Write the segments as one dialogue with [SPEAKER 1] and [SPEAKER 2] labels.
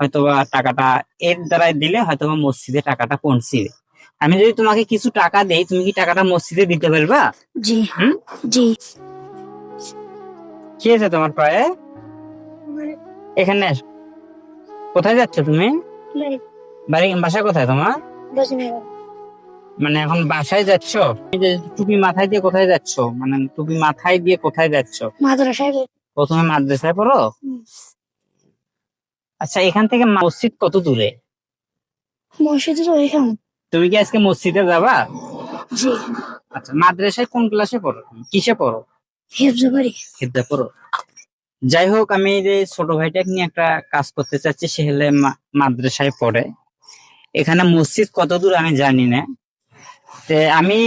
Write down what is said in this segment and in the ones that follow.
[SPEAKER 1] হয়তোবা টাকাটা এর দ্বারাই দিলে হয়তোবা মসজিদে টাকাটা পৌঁছিবে। আমি যদি তোমাকে কিছু টাকা দেই তুমি কি টাকাটা মসজিদে দিতে পারবা?
[SPEAKER 2] জি।
[SPEAKER 1] হুম?
[SPEAKER 2] জি।
[SPEAKER 1] কি আছে তোমার পায়ে? এখানে কোথায় যাচ্ছ তুমি? বাড়ি। বাসা কোথায় তোমার? মানে এখন বাসায় যাচ্ছ? টুপি মাথায় দিয়ে কোথায় যাচ্ছ? মানে টুপি মাথায় দিয়ে কোথায় যাচ্ছ?
[SPEAKER 2] মাদ্রাসায়
[SPEAKER 1] প্রথমে মাদ্রাসায় পড়ো। আচ্ছা এখান থেকে মসজিদ কত দূরে?
[SPEAKER 2] মসজিদে তো এখান
[SPEAKER 1] তুমি কি আজকে মসজিদে যাবা?
[SPEAKER 2] জি।
[SPEAKER 1] আচ্ছা মাদ্রাসায় কোন ক্লাসে পড়ো? কিসে পড়ো?
[SPEAKER 2] হেফজা
[SPEAKER 1] হিদ্দা পড়ো। যাই হোক আমি যে ছোট ভাইটাকে নিয়ে একটা কাজ করতে চাচ্ছি সে হলে মাদ্রাসায় পড়ে। এখানে মসজিদ কত দূর আমি জানি না। তে আমি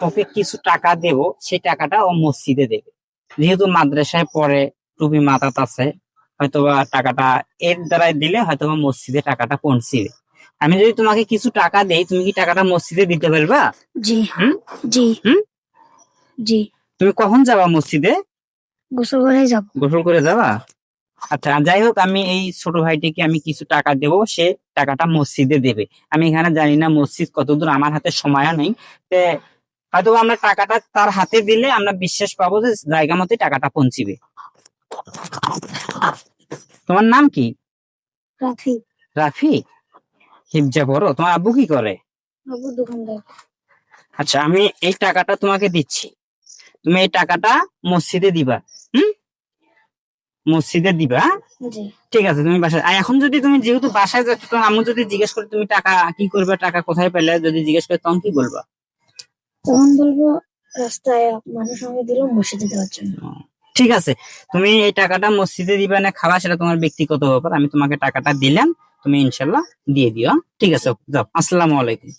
[SPEAKER 1] ওকে কিছু টাকা দেব সেই টাকাটা ও মসজিদে দেবে। যেহেতু মাদ্রাসায় পড়ে টুপি মাথাত আছে হয়তোবা টাকাটা এর দ্বারাই দিলে হয়তোবা মসজিদে টাকাটা পৌঁছিবে আমি যদি তোমাকে কিছু টাকা দেই তুমি কি টাকাটা মসজিদে দিতে পারবা?
[SPEAKER 2] জি।
[SPEAKER 1] হুম?
[SPEAKER 2] জি।
[SPEAKER 1] হুম?
[SPEAKER 2] জি।
[SPEAKER 1] তুমি কখন যাবা মসজিদে?
[SPEAKER 2] গোসল করে যাব।
[SPEAKER 1] গোসল করে যাবা? আচ্ছা যাই হোক আমি এই ছোট ভাইটিকে আমি কিছু টাকা দেবো সে টাকাটা মসজিদে দেবে। আমি এখানে জানি না মসজিদ কতদূর আমার হাতে সময়ও নেই। তে হয়তো আমরা টাকাটা তার হাতে দিলে আমরা বিশ্বাস পাবো যে জায়গা মতো টাকাটা পৌঁছিবে। তোমার নাম কি?
[SPEAKER 2] রাফি।
[SPEAKER 1] রাফি? হিপজা বড় তোমার আব্বু কি করে?
[SPEAKER 2] আবু দোকানদার।
[SPEAKER 1] আচ্ছা আমি এই টাকাটা তোমাকে দিচ্ছি। তুমি এই টাকাটা মসজিদে দিবা হুম? মসজিদে দিবা হ্যাঁ?
[SPEAKER 2] জি।
[SPEAKER 1] ঠিক আছে তুমি বাসায় আর এখন যদি তুমি যেহেতু বাসায় যাচ্ছ তখন আমি যদি জিজ্ঞেস করি তুমি টাকা কি করবে টাকা কোথায় পেলে যদি জিজ্ঞেস করে তখন কি বলবা?
[SPEAKER 2] তখন বলব রাস্তায় মানুষ আমাকে দিল মসজিদে দেওয়ার জন্য।
[SPEAKER 1] ঠিক আছে, তুমি এই টাকাটা মসজিদে দিবে না খাওয়া সেটা তোমার ব্যক্তিগত ব্যাপার, আমি তোমাকে টাকাটা দিলাম, তুমি ইনশাল্লাহ দিয়ে দিও হ্যাঁ? ঠিক আছে, যাও, আসসালামু আলাইকুম।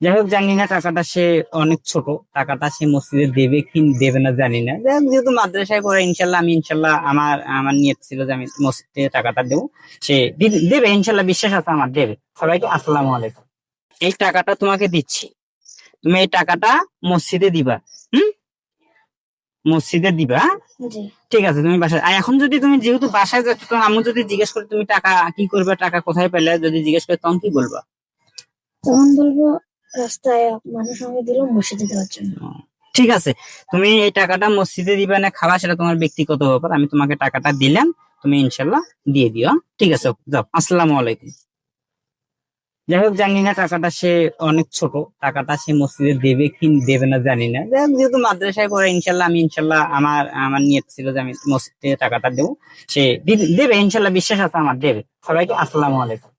[SPEAKER 1] যাই হোক, জানি না টাকাটা সে অনেক ছোট, টাকাটা সে মসজিদে দেবে কি দেবে না জানি না। যেহেতু মাদ্রাসায় পড়ে ইনশাল্লাহ আমি ইনশাল্লাহ আমার আমার নিয়ত ছিল যে আমি মসজিদে টাকাটা দেবো, সে দেবে ইনশাল্লাহ বিশ্বাস আছে আমার, দেবে। সবাইকে আসসালামু আলাইকুম। এই টাকাটা তোমাকে দিচ্ছি, তুমি এই টাকাটা মসজিদে দিবা, হুম? মসজিদে দিবা হ্যাঁ? ঠিক আছে তুমি বাসায় আর এখন যদি তুমি যেহেতু বাসায় যাচ্ছ তখন আমি যদি জিজ্ঞেস করি তুমি টাকা কি করবে টাকা কোথায় পেলে যদি জিজ্ঞেস করে তখন কি বলবা?
[SPEAKER 2] তখন বলব রাস্তায় মানুষ আমাকে দিল মসজিদে দেওয়ার জন্য।
[SPEAKER 1] ঠিক আছে। তুমি এই টাকাটা মসজিদে দিবে না খাওয়া সেটা তোমার ব্যক্তিগত ব্যাপার। আমি তোমাকে টাকাটা দিলাম তুমি ইনশাল্লাহ দিয়ে দিও হ্যাঁ? ঠিক আছে যাও। আসসালামু আলাইকুম। যাই হোক জানি না টাকাটা সে অনেক ছোট, টাকাটা সে মসজিদে দেবে কি দেবে না জানি না যেহেতু মাদ্রাসায় পড়ে, ইনশাল্লাহ আমি, ইনশাল্লাহ আমার আমার নিয়ত ছিল যে আমি মসজিদে টাকাটা দেবো। সে দেবে, ইনশাল্লাহ বিশ্বাস আছে আমার, দেবে। সবাইকে আসসালামু আলাইকুম।